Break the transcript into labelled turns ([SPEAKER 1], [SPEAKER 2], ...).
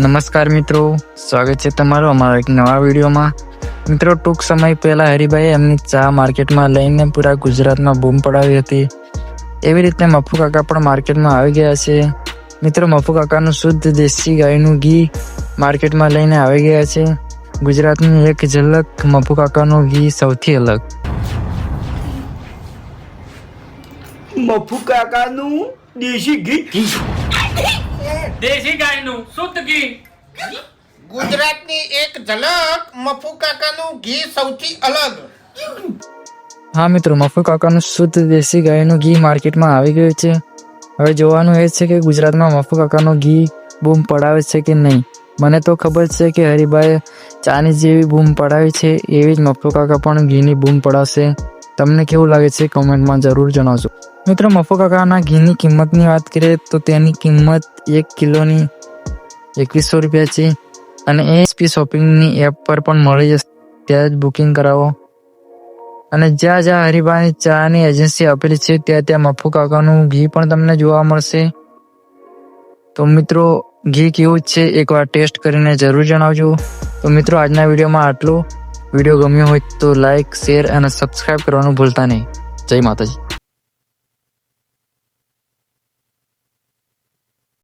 [SPEAKER 1] નમસ્કાર મિત્રો, સ્વાગત છે તમારું અમારા એક નવા વિડીયોમાં. મિત્રો, ટૂંક સમય પહેલા હરિભાઈએ એમની ચા માર્કેટમાં લઈને પૂરા ગુજરાતમાં બૂમ પડાવી હતી. એવી રીતે મફુ કાકા પણ માર્કેટમાં આવી ગયા છે. મિત્રો, મફુ કાકાનું શુદ્ધ દેશી ગાયનું ઘી માર્કેટમાં લઈને આવી ગયા છે. ગુજરાતની એક ઝલક મફુ કાકાનું ઘી સૌથી અલગ.
[SPEAKER 2] મફુ કાકાનું દેશી ઘી.
[SPEAKER 3] દેશી ગાયનું શુદ્ધ ઘી.
[SPEAKER 4] ગુજરાતની એક ઝલક મફુ કાકાનું ઘી સૌથી અલગ.
[SPEAKER 1] હા મિત્રો મફુ કાકાનું શુદ્ધ દેશી ગાયનું ઘી માર્કેટમાં આવી ગયું છે. હવે જોવાનું એ છે કે ગુજરાતમાં મફુ કાકાનું ઘી બૂમ પડાવે છે કે નહીં? મને તો ખબર છે કે હરિભાઈ ચાની જેવી બૂમ પડાવી છે એવી જ મફુ કાકા પણ ઘીની બૂમ પડાવશે. તમને કેવું લાગે છે? કમેન્ટમાં જરૂર જણાવજો. મિત્રો મફુ કાકાના ઘીની કિંમતની વાત કરીએ તો તેની કિંમત એક કિલોની એકવીસો રૂપિયા છે અને એસપી શોપિંગની એપ પર પણ મળી જશે. ત્યાં જ બુકિંગ કરાવો. અને જ્યાં જ્યાં હરિભાઈ ચાની એજન્સી આપેલી છે, ત્યાં ત્યાં મફુ કાકાનું ઘી પણ તમને જોવા મળશે. તો મિત્રો, ઘી કેવું છે, એકવાર ટેસ્ટ કરીને જરૂર જણાવજો. તો મિત્રો, આજના વિડીયોમાં આટલું. વીડિયો ગમ્યો હોય તો લાઈક, શેર અને સબસ્ક્રાઈબ કરવાનું ભૂલતા નહીં. જય માતાજી.